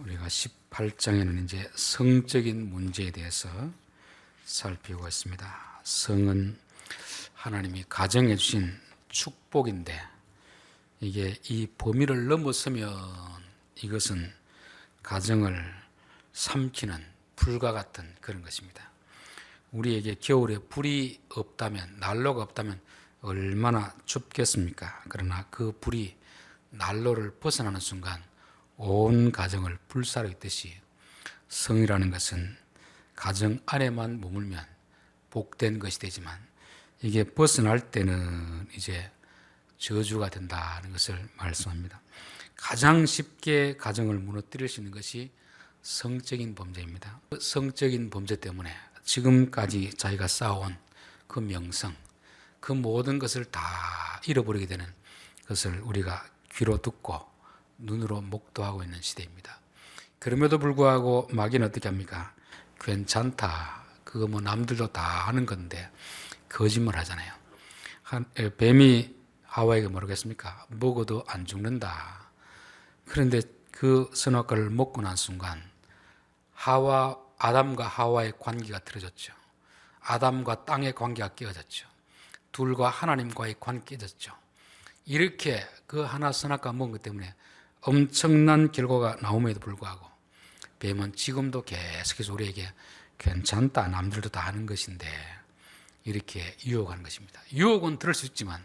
우리가 18장에는 이제 성적인 문제에 대해서 살피고 있습니다. 성은 하나님이 가정해 주신 축복인데 이게 이 범위를 넘어서면 이것은 가정을 삼키는 불과 같은 그런 것입니다. 우리에게 겨울에 불이 없다면 난로가 없다면 얼마나 춥겠습니까? 그러나 그 불이 난로를 벗어나는 순간 온 가정을 불사르듯이 성이라는 것은 가정 안에만 머물면 복된 것이 되지만 이게 벗어날 때는 이제 저주가 된다는 것을 말씀합니다. 가장 쉽게 가정을 무너뜨릴 수 있는 것이 성적인 범죄입니다. 그 성적인 범죄 때문에 지금까지 자기가 쌓아온 그 명성, 그 모든 것을 다 잃어버리게 되는 것을 우리가 귀로 듣고 눈으로 목도하고 있는 시대입니다. 그럼에도 불구하고 마귀는 어떻게 합니까? 괜찮다. 그거 뭐 남들도 다 하는 건데 거짓말 하잖아요. 한, 에, 뱀이 하와에게 뭐라겠습니까? 먹어도 안 죽는다. 그런데 그 선악과를 먹고 난 순간 하와 아담과 하와의 관계가 틀어졌죠. 아담과 땅의 관계가 깨어졌죠. 둘과 하나님과의 관계가 깨졌죠. 이렇게 그 하나 선악과 먹은 것 때문에 엄청난 결과가 나옴에도 불구하고 뱀은 지금도 계속해서 우리에게 괜찮다 남들도 다 하는 것인데 이렇게 유혹하는 것입니다. 유혹은 들을 수 있지만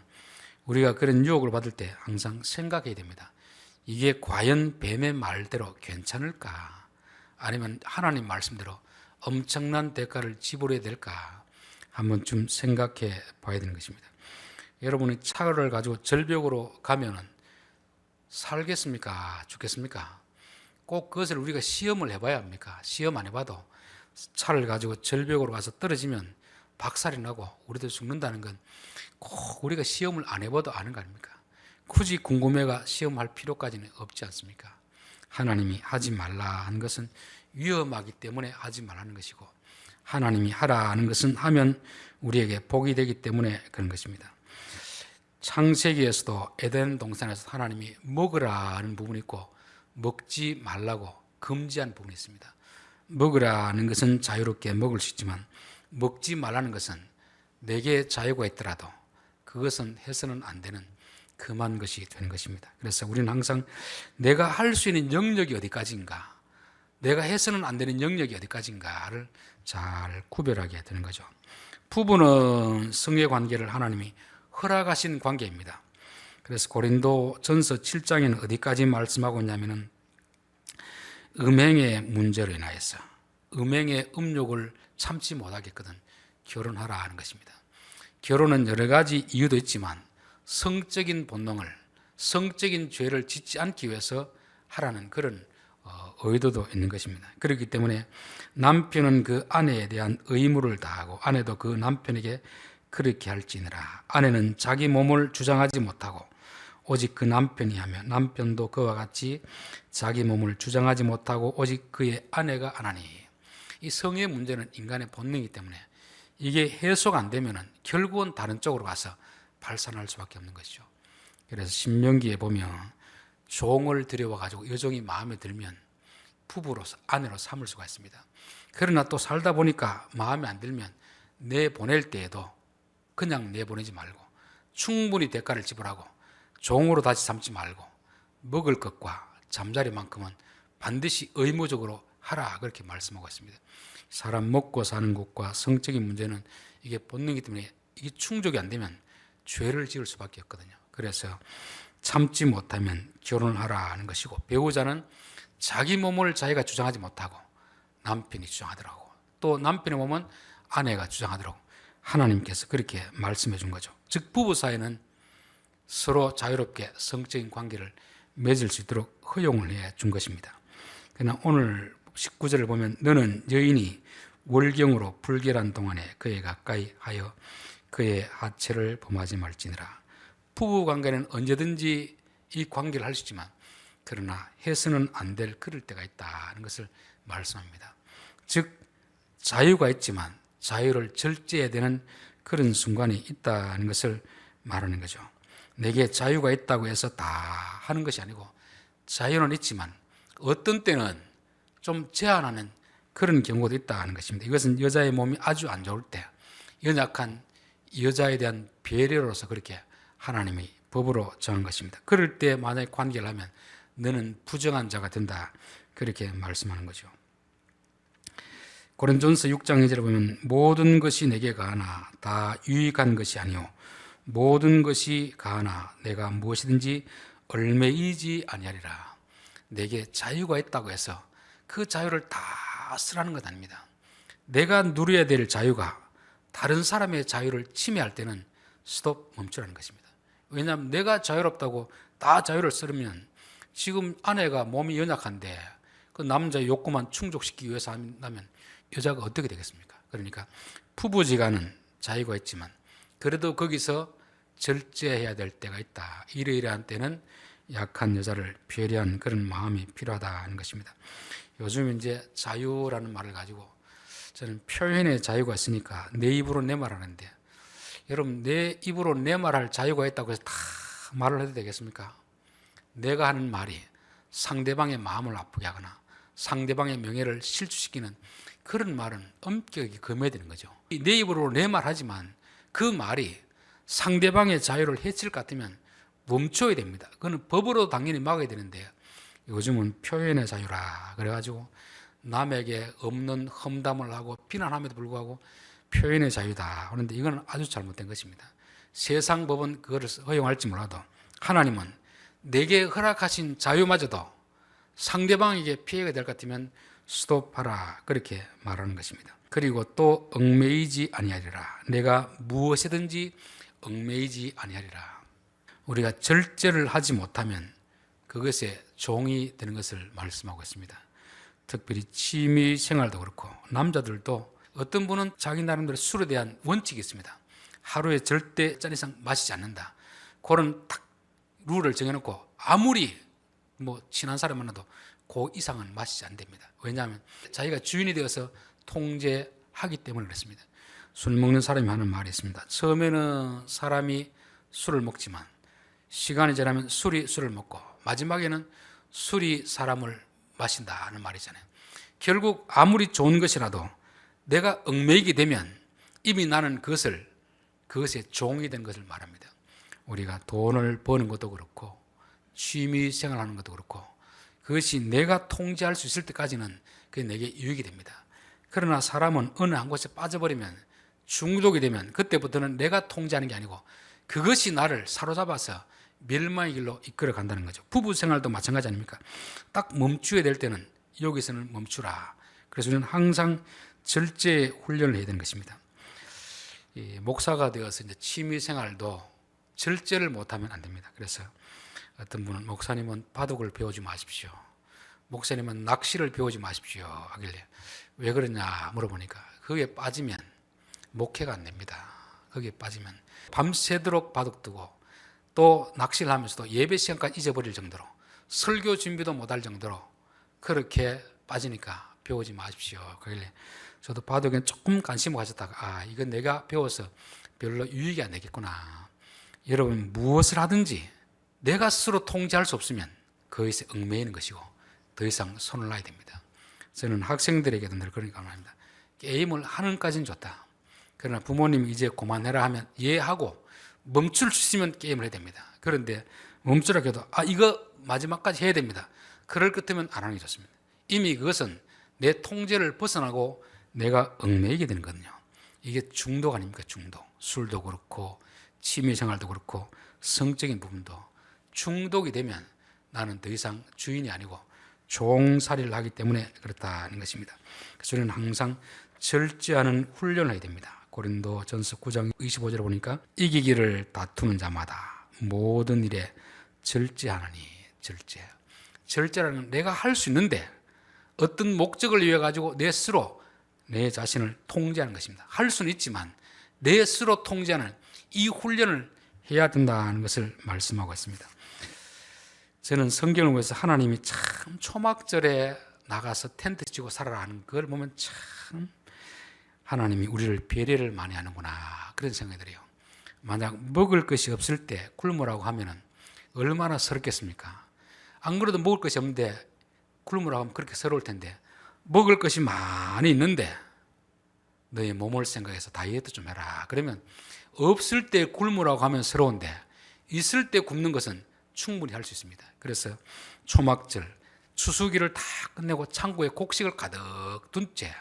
우리가 그런 유혹을 받을 때 항상 생각해야 됩니다. 이게 과연 뱀의 말대로 괜찮을까? 아니면 하나님 말씀대로 엄청난 대가를 지불해야 될까? 한번 좀 생각해 봐야 되는 것입니다. 여러분이 차를 가지고 절벽으로 가면은 살겠습니까? 죽겠습니까? 꼭 그것을 우리가 시험을 해봐야 합니까? 시험 안 해봐도 차를 가지고 절벽으로 가서 떨어지면 박살이 나고 우리도 죽는다는 건 꼭 우리가 시험을 안 해봐도 아는 거 아닙니까? 굳이 궁금해가 시험할 필요까지는 없지 않습니까? 하나님이 하지 말라 하는 것은 위험하기 때문에 하지 말라는 것이고 하나님이 하라 하는 것은 하면 우리에게 복이 되기 때문에 그런 것입니다. 창세기에서도 에덴 동산에서 하나님이 먹으라 하는 부분이 있고 먹지 말라고 금지한 부분이 있습니다. 먹으라는 것은 자유롭게 먹을 수 있지만 먹지 말라는 것은 내게 자유가 있더라도 그것은 해서는 안 되는 금한 것이 되는 것입니다. 그래서 우리는 항상 내가 할 수 있는 영역이 어디까지인가, 내가 해서는 안 되는 영역이 어디까지인가를 잘 구별하게 되는 거죠. 부부는 성의 관계를 하나님이 허락하신 관계입니다. 그래서 고린도 전서 7장에는 어디까지 말씀하고 있냐면은 음행의 문제로 인하여서 음행의 음욕을 참지 못하겠거든 결혼하라 하는 것입니다. 결혼은 여러 가지 이유도 있지만 성적인 본능을 성적인 죄를 짓지 않기 위해서 하라는 그런 어, 의도도 있는 것입니다. 그렇기 때문에 남편은 그 아내에 대한 의무를 다하고 아내도 그 남편에게 그렇게 할지니라. 아내는 자기 몸을 주장하지 못하고 오직 그 남편이 하며 남편도 그와 같이 자기 몸을 주장하지 못하고 오직 그의 아내가 안 하니. 이 성의 문제는 인간의 본능이기 때문에 이게 해소가 안 되면은 결국은 다른 쪽으로 가서 발산할 수밖에 없는 것이죠. 그래서 신명기에 보면 종을 들여와 가지고 여종이 마음에 들면 부부로서 아내로 삼을 수가 있습니다. 그러나 또 살다 보니까 마음에 안 들면 내 보낼 때에도 그냥 내보내지 말고 충분히 대가를 지불하고 종으로 다시 삼지 말고 먹을 것과 잠자리만큼은 반드시 의무적으로 하라 그렇게 말씀하고 있습니다. 사람 먹고 사는 것과 성적인 문제는 이게 본능이기 때문에 이게 충족이 안 되면 죄를 지을 수밖에 없거든요. 그래서 참지 못하면 결혼하라 하는 것이고 배우자는 자기 몸을 자기가 주장하지 못하고 남편이 주장하더라고. 또 남편의 몸은 아내가 주장하더라고. 하나님께서 그렇게 말씀해 준 거죠. 즉 부부 사이는 서로 자유롭게 성적인 관계를 맺을 수 있도록 허용을 해 준 것입니다. 그러나 오늘 19절을 보면 너는 여인이 월경으로 불결한 동안에 그에 가까이 하여 그의 하체를 범하지 말지니라. 부부 관계는 언제든지 이 관계를 할 수 있지만 그러나 해서는 안 될 그럴 때가 있다는 것을 말씀합니다. 즉 자유가 있지만 자유를 절제해야 되는 그런 순간이 있다는 것을 말하는 거죠. 내게 자유가 있다고 해서 다 하는 것이 아니고 자유는 있지만 어떤 때는 좀 제한하는 그런 경우도 있다는 것입니다. 이것은 여자의 몸이 아주 안 좋을 때 연약한 여자에 대한 배려로서 그렇게 하나님이 법으로 정한 것입니다. 그럴 때 만약에 관계를 하면 너는 부정한 자가 된다. 그렇게 말씀하는 거죠. 고린전서 6장 2절에 보면 모든 것이 내게 가하나 다 유익한 것이 아니요 모든 것이 가하나 내가 무엇이든지 얼매이지 아니하리라. 내게 자유가 있다고 해서 그 자유를 다 쓰라는 것 아닙니다. 내가 누려야 될 자유가 다른 사람의 자유를 침해할 때는 스톱 멈추라는 것입니다. 왜냐하면 내가 자유롭다고 다 자유를 쓰려면 지금 아내가 몸이 연약한데 그 남자의 욕구만 충족시키기 위해서 한다면 여자가 어떻게 되겠습니까? 그러니까 부부지간은 자유가 있지만 그래도 거기서 절제해야 될 때가 있다. 이러이러한 때는 약한 여자를 배려한 그런 마음이 필요하다는 것입니다. 요즘 이제 자유라는 말을 가지고 저는 표현의 자유가 있으니까 내 입으로 내 말하는데 여러분 내 입으로 내 말할 자유가 있다고 해서 다 말을 해도 되겠습니까? 내가 하는 말이 상대방의 마음을 아프게 하거나 상대방의 명예를 실추시키는 그런 말은 엄격하게 금해야 되는 거죠. 내 입으로 내 말 하지만 그 말이 상대방의 자유를 해칠 것 같으면 멈춰야 됩니다. 그거는 법으로 당연히 막아야 되는데 요즘은 표현의 자유라 그래가지고 남에게 없는 험담을 하고 비난함에도 불구하고 표현의 자유다. 그런데 이건 아주 잘못된 것입니다. 세상 법은 그것을 허용할지 몰라도 하나님은 내게 허락하신 자유마저도 상대방에게 피해가 될 것 같으면 스톱하라 그렇게 말하는 것입니다. 그리고 또 얽매이지 아니하리라. 내가 무엇이든지 얽매이지 아니하리라. 우리가 절제를 하지 못하면 그것에 종이 되는 것을 말씀하고 있습니다. 특별히 취미 생활도 그렇고 남자들도 어떤 분은 자기 나름대로 술에 대한 원칙이 있습니다. 하루에 절대 잔 이상 마시지 않는다. 그런 딱 룰을 정해놓고 아무리 뭐 친한 사람 만나도 그 이상은 마시지 않됩니다. 왜냐하면 자기가 주인이 되어서 통제하기 때문에 그렇습니다. 술 먹는 사람이 하는 말이 있습니다. 처음에는 사람이 술을 먹지만 시간이 지나면 술이 술을 먹고 마지막에는 술이 사람을 마신다는 말이잖아요. 결국 아무리 좋은 것이라도 내가 얽매이게 되면 이미 나는 그것을 그것의 종이 된 것을 말합니다. 우리가 돈을 버는 것도 그렇고 취미 생활하는 것도 그렇고 그것이 내가 통제할 수 있을 때까지는 그게 내게 유익이 됩니다. 그러나 사람은 어느 한 곳에 빠져버리면 중독이 되면 그때부터는 내가 통제하는 게 아니고 그것이 나를 사로잡아서 멸망의 길로 이끌어 간다는 거죠. 부부 생활도 마찬가지 아닙니까? 딱 멈추어야 될 때는 여기서는 멈추라. 그래서 우리는 항상 절제 훈련을 해야 되는 것입니다. 목사가 되어서 이제 취미 생활도 절제를 못하면 안 됩니다. 그래서 어떤 분은 목사님은 바둑을 배우지 마십시오. 목사님은 낚시를 배우지 마십시오. 하길래 왜 그러냐 물어보니까 거기에 빠지면 목회가 안 됩니다. 거기에 빠지면 밤새도록 바둑 두고 또 낚시를 하면서도 예배 시간까지 잊어버릴 정도로 설교 준비도 못할 정도로 그렇게 빠지니까 배우지 마십시오. 그길래 저도 바둑에 조금 관심을 가졌다가 아 이건 내가 배워서 별로 유익이 안 되겠구나. 여러분 무엇을 하든지 내가 스스로 통제할 수 없으면 그것에 얽매이는 것이고 더 이상 손을 놔야 됩니다. 저는 학생들에게도 늘 그러니까 말합니다. 게임을 하는까지는 좋다. 그러나 부모님이 이제 그만해라 하면 이해하고 멈출 수 있으면 게임을 해야 됩니다. 그런데 멈추라 해도 아 이거 마지막까지 해야 됩니다. 그럴 것 같으면 안 하는 게 좋습니다. 이미 그것은 내 통제를 벗어나고 내가 얽매이게 되는 거거든요. 이게 중독 아닙니까? 중독. 술도 그렇고 취미 생활도 그렇고 성적인 부분도 중독이 되면 나는 더 이상 주인이 아니고 종살이를 하기 때문에 그렇다는 것입니다. 그래서 우리는 항상 절제하는 훈련을 해야 됩니다. 고린도 전서 9장 25절에 보니까 이기기를 다투는 자마다 모든 일에 절제하느니 절제. 절제라는 내가 할 수 있는데 어떤 목적을 위해 가지고 내 스스로 내 자신을 통제하는 것입니다. 할 수는 있지만 내 스스로 통제하는 이 훈련을 해야 된다는 것을 말씀하고 있습니다. 저는 성경을 보면서 하나님이 참 초막절에 나가서 텐트 치고 살아라 하는 걸 보면 참 하나님이 우리를 배려를 많이 하는구나 그런 생각이 들어요. 만약 먹을 것이 없을 때 굶으라고 하면은 얼마나 서럽겠습니까? 안 그래도 먹을 것이 없는데 굶으라고 하면 그렇게 서러울 텐데 먹을 것이 많이 있는데 너의 몸을 생각해서 다이어트 좀 해라. 그러면 없을 때 굶으라고 하면 서러운데 있을 때 굶는 것은 충분히 할 수 있습니다. 그래서 초막절 추수기를 다 끝내고 창고에 곡식을 가득 둔 채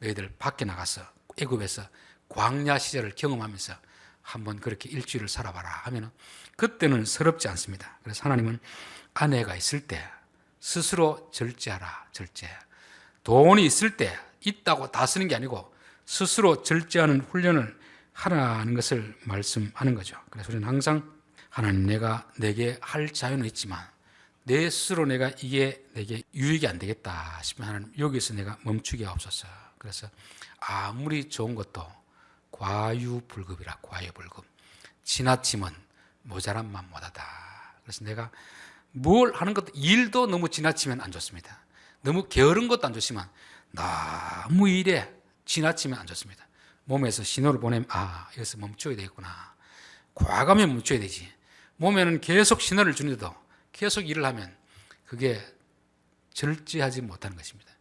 너희들 밖에 나가서 애굽에서 광야 시절을 경험하면서 한번 그렇게 일주일을 살아봐라 하면 그때는 서럽지 않습니다. 그래서 하나님은 아내가 있을 때 스스로 절제하라 절제. 돈이 있을 때 있다고 다 쓰는 게 아니고 스스로 절제하는 훈련을 하라는 것을 말씀하는 거죠. 그래서 우리는 항상 하나님 내가 내게 할 자유는 있지만 내 스스로 내가 이게 내게 유익이 안 되겠다 싶으면 하나님 여기서 내가 멈추게 없었어. 그래서 아무리 좋은 것도 과유불급이라 과유불급. 지나침은 모자란 만 못하다. 그래서 내가 뭘 하는 것도 일도 너무 지나치면 안 좋습니다. 너무 게으른 것도 안 좋지만 너무 일에 지나치면 안 좋습니다. 몸에서 신호를 보내면 아 여기서 멈춰야 되겠구나. 과감히 멈춰야 되지. 몸에는 계속 신호를 주는데도 계속 일을 하면 그게 절제하지 못하는 것입니다.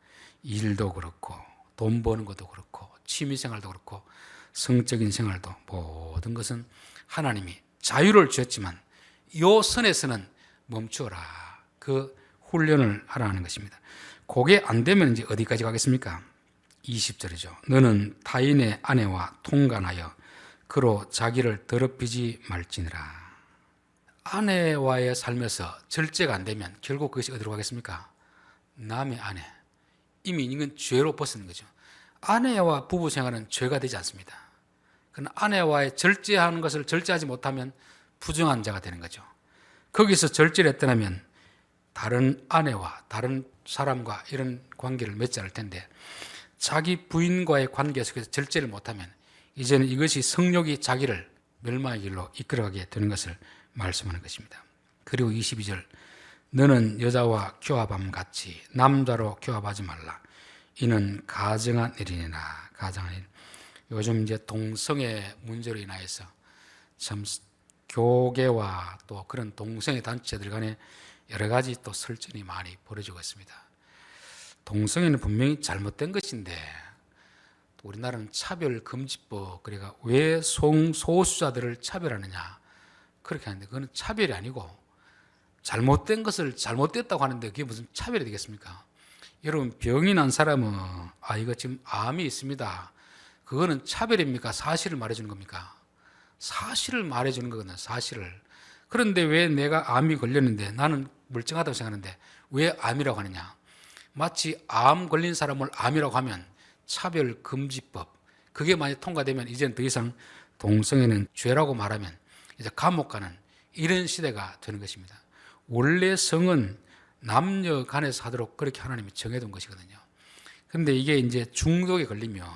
일도 그렇고 돈 버는 것도 그렇고 취미 생활도 그렇고 성적인 생활도 모든 것은 하나님이 자유를 주었지만 요 선에서는 멈추어라. 그 훈련을 하라는 것입니다. 그게 안 되면 이제 어디까지 가겠습니까? 20절이죠. 너는 타인의 아내와 통간하여 그로 자기를 더럽히지 말지니라. 아내와의 삶에서 절제가 안 되면 결국 그것이 어디로 가겠습니까? 남의 아내. 이미 이건 죄로 벗는 거죠. 아내와 부부 생활은 죄가 되지 않습니다. 그러나 아내와의 절제하는 것을 절제하지 못하면 부정한 자가 되는 거죠. 거기서 절제를 했더라면 다른 아내와 다른 사람과 이런 관계를 맺지 않을 텐데 자기 부인과의 관계 속에서 절제를 못하면 이제는 이것이 성욕이 자기를 멸망의 길로 이끌어가게 되는 것을 말씀하는 것입니다. 그리고 22절 너는 여자와 교합함 같이 남자로 교합하지 말라. 이는 가정한 일이니라. 가정한 일. 요즘 이제 동성애 문제로 인하여서 참 교계와 또 그런 동성애 단체들 간에 여러 가지 또 설전이 많이 벌어지고 있습니다. 동성애는 분명히 잘못된 것인데 우리나라는 차별금지법 그러니까 왜 소수자들을 차별하느냐 그렇게 하는데 그거는 차별이 아니고 잘못된 것을 잘못됐다고 하는데 그게 무슨 차별이 되겠습니까? 여러분 병이 난 사람은 아 이거 지금 암이 있습니다. 그거는 차별입니까? 사실을 말해주는 겁니까? 사실을 말해주는 거거든요. 사실을. 그런데 왜 내가 암이 걸렸는데 나는 멀쩡하다고 생각하는데 왜 암이라고 하느냐? 마치 암 걸린 사람을 암이라고 하면 차별 금지법 그게 만약 통과되면 이제는 더 이상 동성애는 죄라고 말하면 이제 감옥 가는 이런 시대가 되는 것입니다. 원래 성은 남녀 간에서 하도록 그렇게 하나님이 정해둔 것이거든요. 근데 이게 이제 중독에 걸리면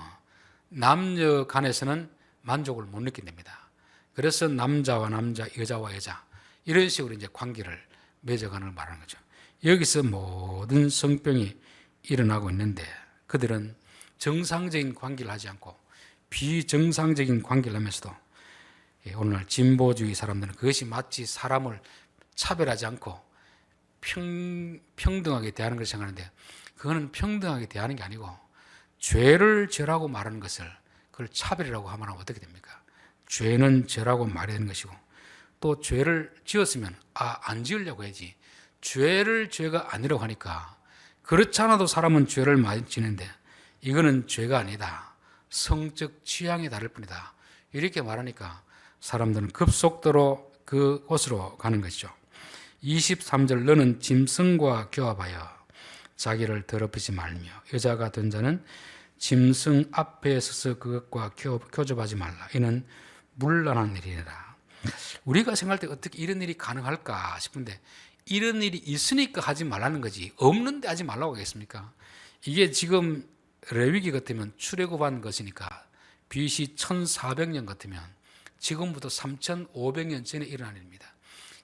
남녀 간에서는 만족을 못 느낀답니다. 그래서 남자와 남자, 여자와 여자 이런 식으로 이제 관계를 맺어가는 걸 말하는 거죠. 여기서 모든 성병이 일어나고 있는데 그들은 정상적인 관계를 하지 않고 비정상적인 관계를 하면서도 예, 오늘날 진보주의 사람들은 그것이 마치 사람을 차별하지 않고 평, 평등하게 대하는 것을 생각하는데 그거는 평등하게 대하는 게 아니고 죄를 죄라고 말하는 것을 그걸 차별이라고 하면 어떻게 됩니까? 죄는 죄라고 말해야 되는 것이고 또 죄를 지었으면 아, 안 지으려고 해야지 죄를 죄가 아니라고 하니까 그렇지 않아도 사람은 죄를 많이 지는데 이거는 죄가 아니다. 성적 취향이 다를 뿐이다. 이렇게 말하니까 사람들은 급속도로 그곳으로 가는 것이죠. 23절 너는 짐승과 교합하여 자기를 더럽히지 말며 여자가 된 자는 짐승 앞에 서서 그것과 교접하지 말라. 이는 물란한 일이라. 우리가 생각할 때 어떻게 이런 일이 가능할까 싶은데 이런 일이 있으니까 하지 말라는 거지 없는데 하지 말라고 하겠습니까? 이게 지금 레위기 같으면 출애굽한 것이니까 BC 1400년 같으면 지금부터 3500년 전에 일어난 일입니다.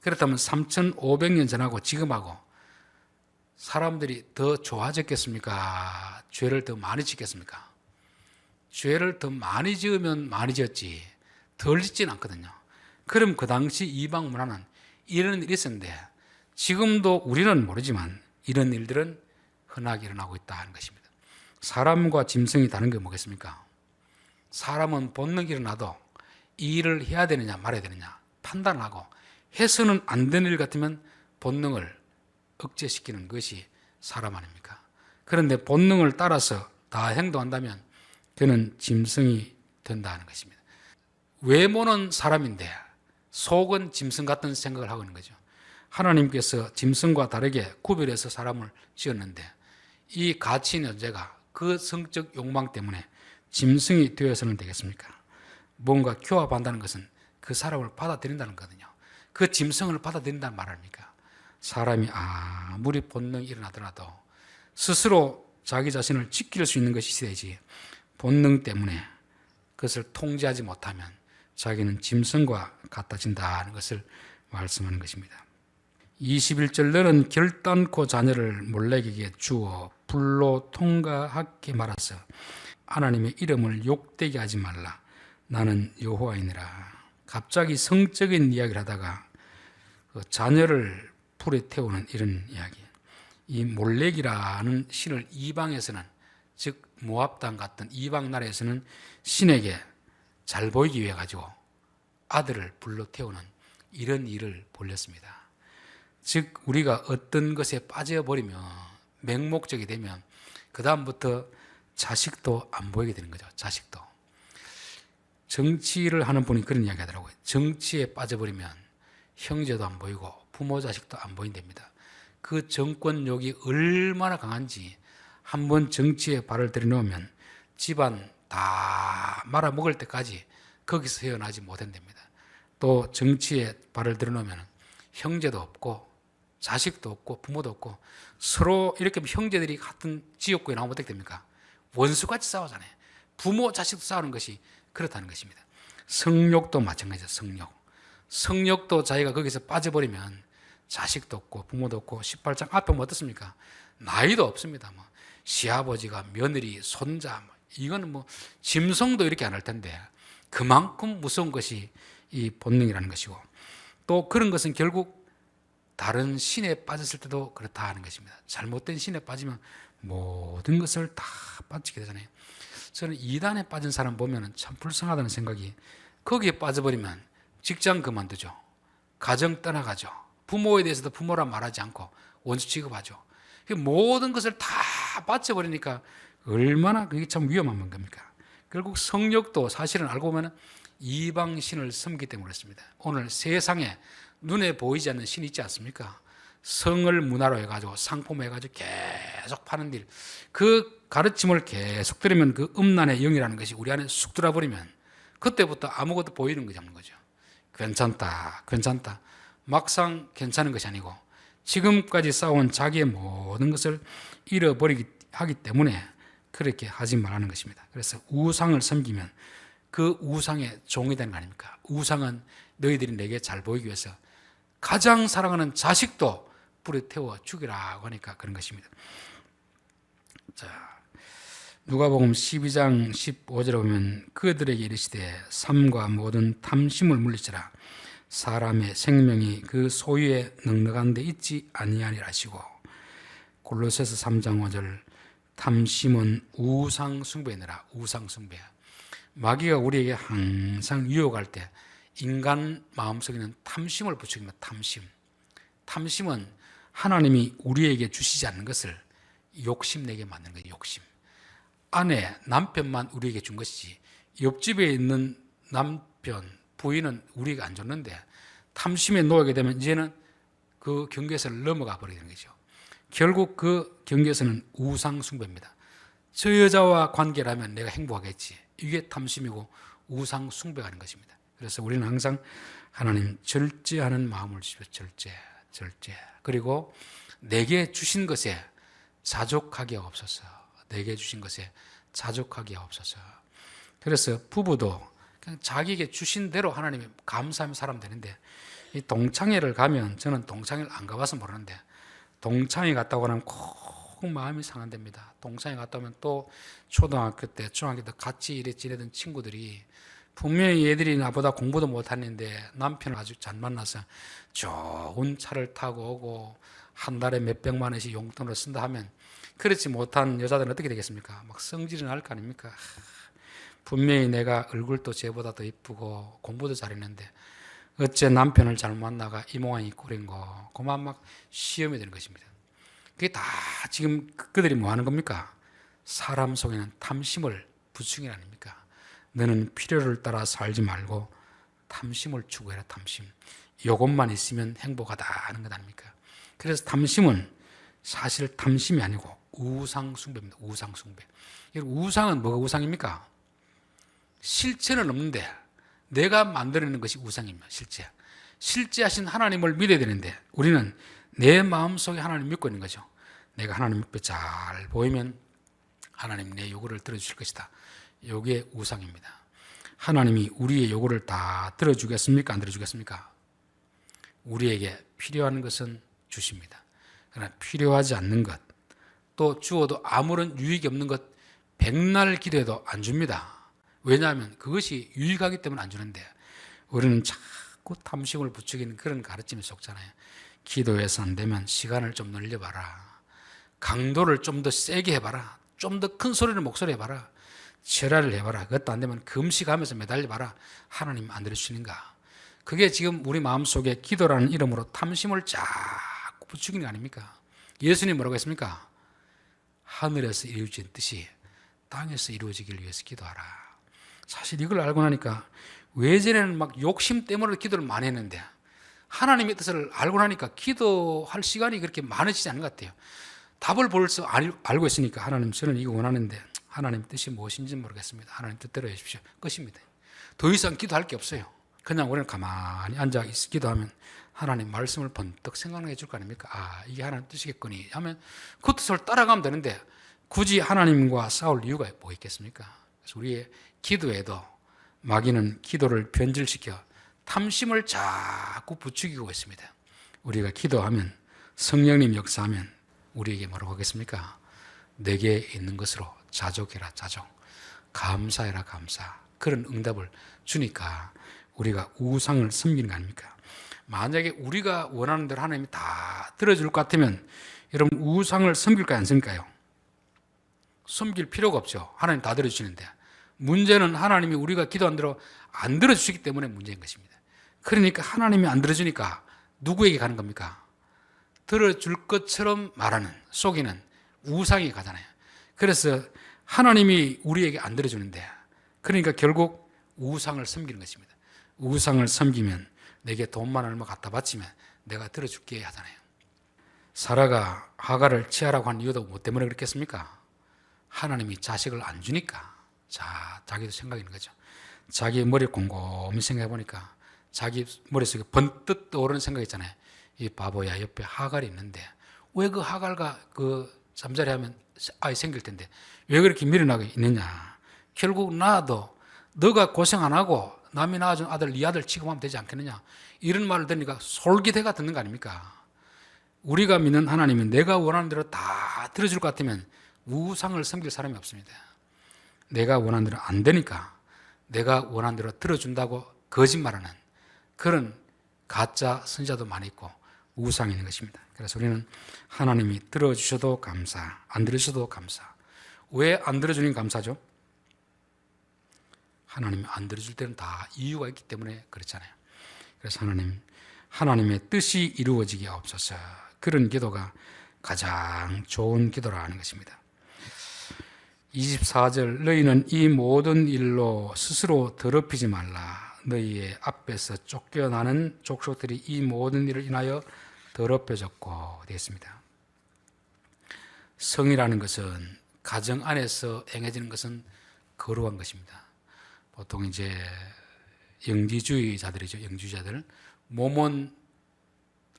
그렇다면 3500년 전하고 지금하고 사람들이 더 좋아졌겠습니까? 죄를 더 많이 짓겠습니까? 죄를 더 많이 지으면 많이 지었지 덜 짓진 않거든요. 그럼 그 당시 이방 문화는 이런 일이 있었는데 지금도 우리는 모르지만 이런 일들은 흔하게 일어나고 있다 하는 것입니다. 사람과 짐승이 다른 게 뭐겠습니까? 사람은 본능이 일어나도 이 일을 해야 되느냐 말아야 되느냐 판단하고 해서는 안 되는 일 같으면 본능을 억제시키는 것이 사람 아닙니까? 그런데 본능을 따라서 다 행동한다면 그는 짐승이 된다는 것입니다. 외모는 사람인데 속은 짐승 같은 생각을 하고 있는 거죠. 하나님께서 짐승과 다르게 구별해서 사람을 지었는데 이 가치 존재가 그 성적 욕망 때문에 짐승이 되어서는 되겠습니까? 뭔가 교합한다는 것은 그 사람을 받아들인다는 거거든요. 그 짐승을 받아들인다는 말 아닙니까? 사람이 아무리 본능이 일어나더라도 스스로 자기 자신을 지킬 수 있는 것이 있어야지 본능 때문에 그것을 통제하지 못하면 자기는 짐승과 같아진다는 것을 말씀하는 것입니다. 21절 너는 결단코 자녀를 몰래에게 주어 불로 통과하게 말아서 하나님의 이름을 욕되게 하지 말라. 나는 여호와이니라. 갑자기 성적인 이야기를 하다가 그 자녀를 불에 태우는 이런 이야기. 이 몰렉이라는 신을 이방에서는 즉 모압 땅 같은 이방 나라에서는 신에게 잘 보이기 위해 가지고 아들을 불러 태우는 이런 일을 벌렸습니다. 즉 우리가 어떤 것에 빠져버리면 맹목적이 되면 그 다음부터 자식도 안 보이게 되는 거죠. 자식도 정치를 하는 분이 그런 이야기 하더라고요. 정치에 빠져버리면 형제도 안 보이고 부모 자식도 안 보인답니다. 그 정권욕이 얼마나 강한지 한번 정치에 발을 들여놓으면 집안 다 말아먹을 때까지 거기서 헤어나지 못한답니다. 또 정치에 발을 들여놓으면 형제도 없고 자식도 없고 부모도 없고 서로 이렇게 형제들이 같은 지역구에 나오면 어떻게 됩니까? 원수같이 싸우잖아요. 부모 자식도 싸우는 것이 그렇다는 것입니다. 성욕도 마찬가지죠. 성욕. 성욕도 자기가 거기서 빠져버리면 자식도 없고 부모도 없고 18장 앞에 뭐 어떻습니까? 나이도 없습니다. 뭐 시아버지가 며느리, 손자 뭐 이거는 뭐 짐승도 이렇게 안 할 텐데 그만큼 무서운 것이 이 본능이라는 것이고 또 그런 것은 결국 다른 신에 빠졌을 때도 그렇다 하는 것입니다. 잘못된 신에 빠지면 모든 것을 다 빠지게 되잖아요. 저는 이단에 빠진 사람 보면 참 불쌍하다는 생각이 거기에 빠져버리면 직장 그만두죠. 가정 떠나가죠. 부모에 대해서도 부모라 말하지 않고 원수 취급하죠. 그 모든 것을 다 빠져버리니까 얼마나 그게 참 위험한 겁니까? 결국 성욕도 사실은 알고 보면 이방신을 섬기 때문에 그렇습니다. 오늘 세상에 눈에 보이지 않는 신이 있지 않습니까? 성을 문화로 해가지고 상품 해가지고 계속 파는 일. 그 가르침을 계속 들으면 그 음란의 영이라는 것이 우리 안에 쑥 들어버리면 그때부터 아무것도 보이는 거죠. 거죠. 괜찮다, 괜찮다. 막상 괜찮은 것이 아니고 지금까지 쌓아온 자기의 모든 것을 잃어버리기 하기 때문에 그렇게 하지 말라는 것입니다. 그래서 우상을 섬기면 그 우상의 종이 되는 거 아닙니까? 우상은 너희들이 내게 잘 보이기 위해서 가장 사랑하는 자식도 불에 태워 죽이라고 하니까 그런 것입니다. 자, 누가복음 12장 15절에 보면 그들에게 이르시되 삶과 모든 탐심을 물리치라 사람의 생명이 그 소유에 넉넉한 데 있지 아니하니라 하시고 골로새서 3장 5절 탐심은 우상 숭배니라 우상 숭배 마귀가 우리에게 항상 유혹할 때 인간 마음속에는 탐심을 부추깁니다. 탐심. 탐심은 하나님이 우리에게 주시지 않는 것을 욕심내게 만드는 거예요. 욕심. 아내, 남편만 우리에게 준 것이지 옆집에 있는 남편, 부인은 우리가 안 줬는데 탐심에 놓이게 되면 이제는 그 경계선을 넘어가 버리는 거죠. 결국 그 경계선은 우상 숭배입니다. 저 여자와 관계라면 내가 행복하겠지. 이게 탐심이고 우상 숭배하는 것입니다. 그래서 우리는 항상 하나님 절제하는 마음을 주십시오. 절제, 절제. 그리고 내게 주신 것에 자족하게 없어서. 내게 주신 것에 자족하게 없어서. 그래서 부부도 그냥 자기에게 주신 대로 하나님이 감사하며 살면 되는데 이 동창회를 가면 저는 동창회를 안 가봐서 모르는데 동창회 갔다고 하면 꼭 마음이 상한답니다. 동창회 갔다 오면 또 초등학교 때, 중학교 때 같이 이래 지내던 친구들이 분명히 얘들이 나보다 공부도 못하는데 남편을 아주 잘 만나서 좋은 차를 타고 오고 한 달에 몇 백만 원씩 용돈으로 쓴다 하면 그렇지 못한 여자들은 어떻게 되겠습니까? 막 성질이 날 거 아닙니까? 분명히 내가 얼굴도 쟤보다 더 이쁘고 공부도 잘했는데 어째 남편을 잘못 만나가 이 모양이 꼴인 거 그만 막 시험이 되는 것입니다. 그게 다 지금 그- 그들이 뭐 하는 겁니까? 사람 속에는 탐심을 부추긴 아닙니까? 너는 필요를 따라 살지 말고 탐심을 추구해라 탐심. 이것만 있으면 행복하다 하는 것 아닙니까? 그래서 탐심은 사실 탐심이 아니고 우상 숭배입니다. 우상 숭배. 여러분, 우상은 뭐가 우상입니까? 실체는 없는데 내가 만들어내는 것이 우상입니다. 실제. 실제하신 하나님을 믿어야 되는데 우리는 내 마음속에 하나님 믿고 있는 거죠. 내가 하나님 옆에 잘 보이면 하나님 내 요구를 들어주실 것이다. 요게 우상입니다. 하나님이 우리의 요구를 다 들어주겠습니까? 안 들어주겠습니까? 우리에게 필요한 것은 주십니다. 그러나 필요하지 않는 것, 또 주어도 아무런 유익이 없는 것, 백날 기도해도 안 줍니다. 왜냐하면 그것이 유익하기 때문에 안 주는데, 우리는 자꾸 탐심을 부추기는 그런 가르침에 속잖아요. 기도해서 안 되면 시간을 좀 늘려봐라. 강도를 좀 더 세게 해봐라. 좀 더 큰 소리를 목소리 해봐라. 절하를 해봐라. 그것도 안 되면 금식하면서 매달려봐라. 하나님 안 들어주시는가? 그게 지금 우리 마음속에 기도라는 이름으로 탐심을 자꾸 부추기는 거 아닙니까? 예수님 뭐라고 했습니까? 하늘에서 이루어진 뜻이 땅에서 이루어지길 위해서 기도하라. 사실 이걸 알고 나니까 외전에는 막 욕심 때문에 기도를 많이 했는데 하나님의 뜻을 알고 나니까 기도할 시간이 그렇게 많아지지 않은 것 같아요. 답을 벌써 알- 알고 있으니까 하나님 저는 이거 원하는데 하나님 뜻이 무엇인지 모르겠습니다. 하나님 뜻대로 해주십시오. 끝입니다. 더 이상 기도할 게 없어요. 그냥 우리는 가만히 앉아 있 기도 하면 하나님 말씀을 번뜩 생각나게 해줄 거 아닙니까? 아 이게 하나님 뜻이겠거니 하면 그 뜻을 따라가면 되는데 굳이 하나님과 싸울 이유가 뭐 있겠습니까? 그래서 우리의 기도에도 마귀는 기도를 변질시켜 탐심을 자꾸 부추기고 있습니다. 우리가 기도하면 성령님 역사하면 우리에게 뭐라고 하겠습니까? 내게 있는 것으로 자족해라 자족 감사해라 감사 그런 응답을 주니까 우리가 우상을 섬기는 거 아닙니까? 만약에 우리가 원하는 대로 하나님이 다 들어줄 것 같으면 여러분 우상을 섬길까요 안 섬길까요? 섬길 필요가 없죠 하나님 다 들어주시는데 문제는 하나님이 우리가 기도한 대로 안 들어주시기 때문에 문제인 것입니다 그러니까 하나님이 안 들어주니까 누구에게 가는 겁니까? 들어줄 것처럼 말하는 속이는 우상이 가잖아요. 그래서 하나님이 우리에게 안 들어주는데 그러니까 결국 우상을 섬기는 것입니다. 우상을 섬기면 내게 돈만 얼마 갖다 바치면 내가 들어줄게 하잖아요. 사라가 하가를 취하라고 한 이유도 뭐 때문에 그랬겠습니까? 하나님이 자식을 안 주니까 자 자기도 생각이는 거죠. 자기 머리 곰곰이 생각해 보니까 자기 머릿속에 번뜩 떠오르는 생각 있잖아요. 이 바보야 옆에 하갈이 있는데 왜 그 하갈과 그 잠자리 하면 아이 생길 텐데 왜 그렇게 미련하게 있느냐. 결국 나도 너가 고생 안 하고 남이 낳아준 아들 네 아들 취급하면 되지 않겠느냐. 이런 말을 들으니까 솔깃해가 듣는 거 아닙니까? 우리가 믿는 하나님은 내가 원하는 대로 다 들어줄 것 같으면 우상을 섬길 사람이 없습니다. 내가 원하는 대로 안 되니까 내가 원하는 대로 들어준다고 거짓말하는 그런 가짜 선자도 많이 있고 있는 것입니다. 그래서 우리는 하나님이 들어주셔도 감사, 안 들어주셔도 감사. 왜 안 들어주니 감사죠? 하나님이 안 들어줄 때는 다 이유가 있기 때문에 그렇잖아요. 그래서 하나님, 하나님의 뜻이 이루어지게 없어서 그런 기도가 가장 좋은 기도라는 것입니다. 24절 너희는 이 모든 일로 스스로 더럽히지 말라. 너희의 앞에서 쫓겨나는 족속들이 이 모든 일을 인하여 더럽혀졌고 되었습니다. 성이라는 것은 가정 안에서 행해지는 것은 거룩한 것입니다. 보통 이제 영지주의자들이죠. 영주의자들 몸은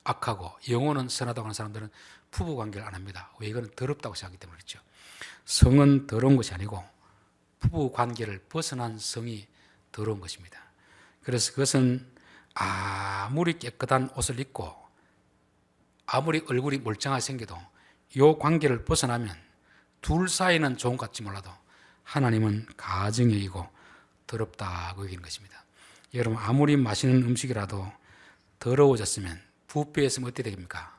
악하고 영혼은 선하다고 하는 사람들은 부부 관계를 안 합니다. 왜 이거는 더럽다고 생각하기 때문에 그렇죠. 성은 더러운 것이 아니고 부부 관계를 벗어난 성이 더러운 것입니다. 그래서 그것은 아무리 깨끗한 옷을 입고 아무리 얼굴이 멀쩡하게 생겨도 이 관계를 벗어나면 둘 사이는 좋은 것 같지 몰라도 하나님은 가정이고 더럽다고 여기는 것입니다. 여러분 아무리 맛있는 음식이라도 더러워졌으면 부패했으면 어떻게 됩니까?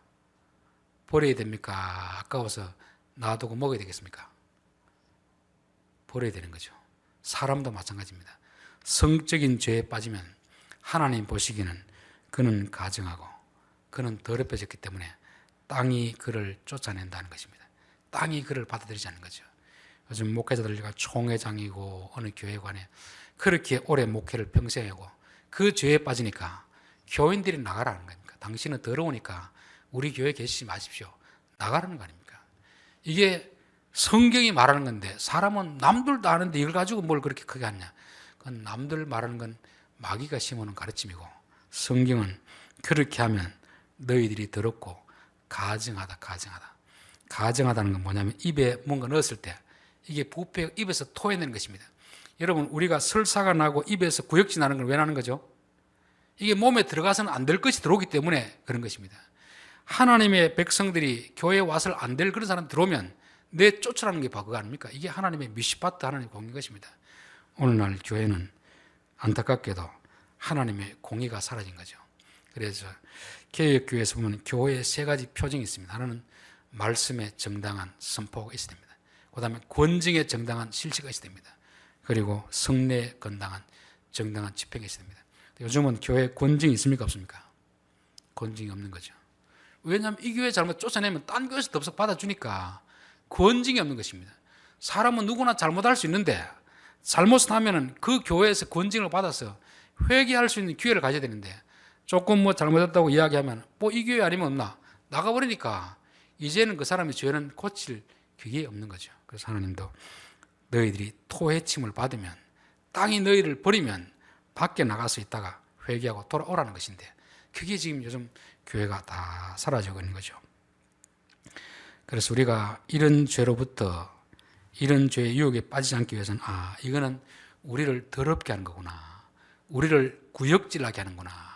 버려야 됩니까? 아까워서 놔두고 먹어야 되겠습니까? 버려야 되는 거죠. 사람도 마찬가지입니다. 성적인 죄에 빠지면 하나님 보시기에는 그는 가증하고 그는 더럽혀졌기 때문에 땅이 그를 쫓아낸다는 것입니다. 땅이 그를 받아들이지 않는 거죠. 요즘 목회자들과 총회장이고 어느 교회관에 그렇게 오래 목회를 평생 하고 그 죄에 빠지니까 교인들이 나가라는 겁니까? 당신은 더러우니까 우리 교회 계시지 마십시오. 나가라는 거 아닙니까? 이게 성경이 말하는 건데 사람은 남들도 아는데 이걸 가지고 뭘 그렇게 크게 하냐? 그건 남들 말하는 건 마귀가 심어놓은 가르침이고 성경은 그렇게 하면 너희들이 더럽고 가증하다 가증하다 가증하다는 건 뭐냐면 입에 뭔가 넣었을 때 이게 부패 입에서 토해내는 것입니다. 여러분 우리가 설사가 나고 입에서 구역질 나는 걸 왜 나는 거죠? 이게 몸에 들어가서는 안 될 것이 들어오기 때문에 그런 것입니다. 하나님의 백성들이 교회에 와서 안 될 그런 사람 들어오면 내 쫓으라는 게 바로 그거 아닙니까? 이게 하나님의 미시파트 하나님의 공인 것입니다. 오늘날 교회는 안타깝게도 하나님의 공의가 사라진 거죠. 그래서 개혁교회에서 보면 교회에 세 가지 표정이 있습니다. 하나는 말씀의 정당한 선포가 있어야 됩니다. 그 다음에 권징의 정당한 실시가 있어야 됩니다. 그리고 성례에 건당한 정당한 집행이 있어야 됩니다. 요즘은 교회 권징이 있습니까? 없습니까? 권징이 없는 거죠. 왜냐하면 이 교회 잘못 쫓아내면 딴 교회에서 덥석 받아주니까 권징이 없는 것입니다. 사람은 누구나 잘못할 수 있는데 잘못을 하면은 그 교회에서 권징을 받아서 회개할 수 있는 기회를 가져야 되는데 조금 뭐 잘못했다고 이야기하면 뭐 이 교회 아니면 없나 나가버리니까 이제는 그 사람의 죄는 고칠 그게 없는 거죠. 그래서 하나님도 너희들이 토해침을 받으면 땅이 너희를 버리면 밖에 나갈 수 있다가 회개하고 돌아오라는 것인데 그게 지금 요즘 교회가 다 사라지고 있는 거죠. 그래서 우리가 이런 죄로부터 이런 죄의 유혹에 빠지지 않기 위해서는 아 이거는 우리를 더럽게 하는 거구나 우리를 구역질하게 하는구나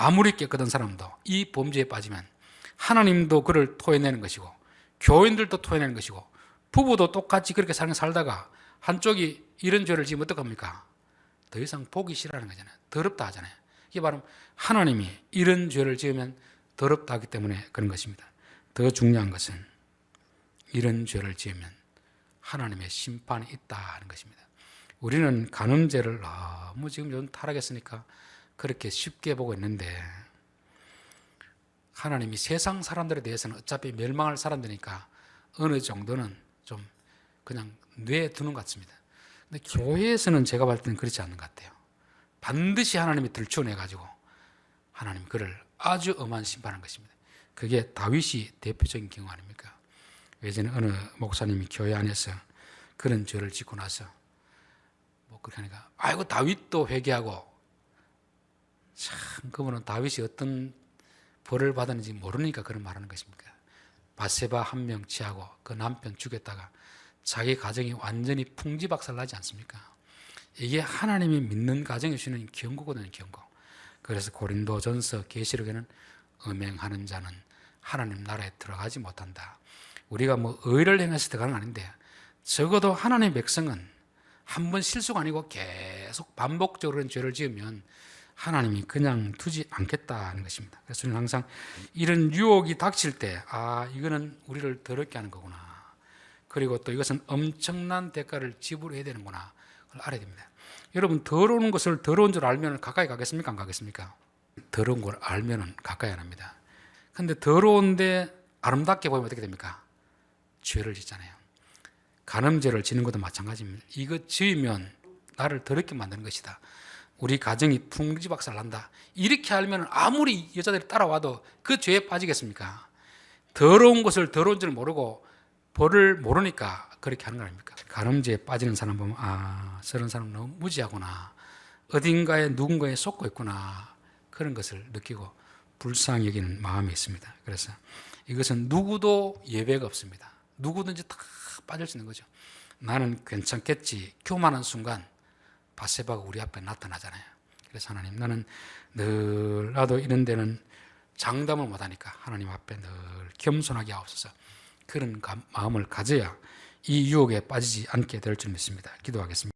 아무리 깨끗한 사람도 이 범죄에 빠지면 하나님도 그를 토해내는 것이고 교인들도 토해내는 것이고 부부도 똑같이 그렇게 살- 살다가 한쪽이 이런 죄를 지으면 어떡합니까? 더 이상 보기 싫어하는 거잖아요 더럽다 하잖아요 이게 바로 하나님이 이런 죄를 지으면 더럽다 하기 때문에 그런 것입니다 더 중요한 것은 이런 죄를 지으면 하나님의 심판이 있다 하는 것입니다. 우리는 간음죄를 너무 지금 요즘 타락했으니까 그렇게 쉽게 보고 있는데 하나님이 세상 사람들에 대해서는 어차피 멸망할 사람들이니까 어느 정도는 좀 그냥 뇌에 두는 것 같습니다. 근데 교회에서는 제가 볼 때는 그렇지 않는 것 같아요. 반드시 하나님이 들춰내 가지고 하나님 그를 아주 엄한 심판한 것입니다. 그게 다윗이 대표적인 경우 아닙니까? 예전에 어느 목사님이 교회 안에서 그런 죄를 짓고 나서 뭐 그렇게 하니까 아이고 다윗도 회개하고 참 그분은 다윗이 어떤 벌을 받았는지 모르니까 그런 말하는 것입니까? 바세바 한 명 취하고 그 남편 죽였다가 자기 가정이 완전히 풍지박살 나지 않습니까? 이게 하나님이 믿는 가정에 주는 경고거든요, 경고. 그래서 고린도전서 계시록에는 음행하는 자는 하나님 나라에 들어가지 못한다. 우리가 뭐 의를 행해서 들어가는 건 아닌데 적어도 하나님의 백성은 한 번 실수가 아니고 계속 반복적으로 죄를 지으면 하나님이 그냥 두지 않겠다는 것입니다. 그래서 우리는 항상 이런 유혹이 닥칠 때, 아, 이거는 우리를 더럽게 하는 거구나. 그리고 또 이것은 엄청난 대가를 지불해야 되는구나. 그걸 알아야 됩니다. 여러분, 더러운 것을 더러운 줄 알면 가까이 가겠습니까? 안 가겠습니까? 더러운 걸 알면 가까이 안 합니다. 근데 더러운데 아름답게 보이면 어떻게 됩니까? 죄를 짓잖아요. 간음죄를 지는 것도 마찬가지입니다. 이거 지으면 나를 더럽게 만드는 것이다. 우리 가정이 풍지박살 난다. 이렇게 알면 아무리 여자들이 따라와도 그 죄에 빠지겠습니까? 더러운 것을 더러운 줄 모르고 벌을 모르니까 그렇게 하는 거 아닙니까? 간음죄에 빠지는 사람 보면 아 저런 사람 너무 무지하구나. 어딘가에 누군가에 속고 있구나. 그런 것을 느끼고 불쌍히 여기는 마음이 있습니다. 그래서 이것은 누구도 예외가 없습니다. 누구든지 다 빠질 수 있는 거죠. 나는 괜찮겠지. 교만한 순간 바세바가 우리 앞에 나타나잖아요. 그래서 하나님 나는 늘 나도 이런 데는 장담을 못하니까 하나님 앞에 늘 겸손하게 하옵소서. 그런 가- 마음을 가져야 이 유혹에 빠지지 않게 될 줄 믿습니다. 기도하겠습니다.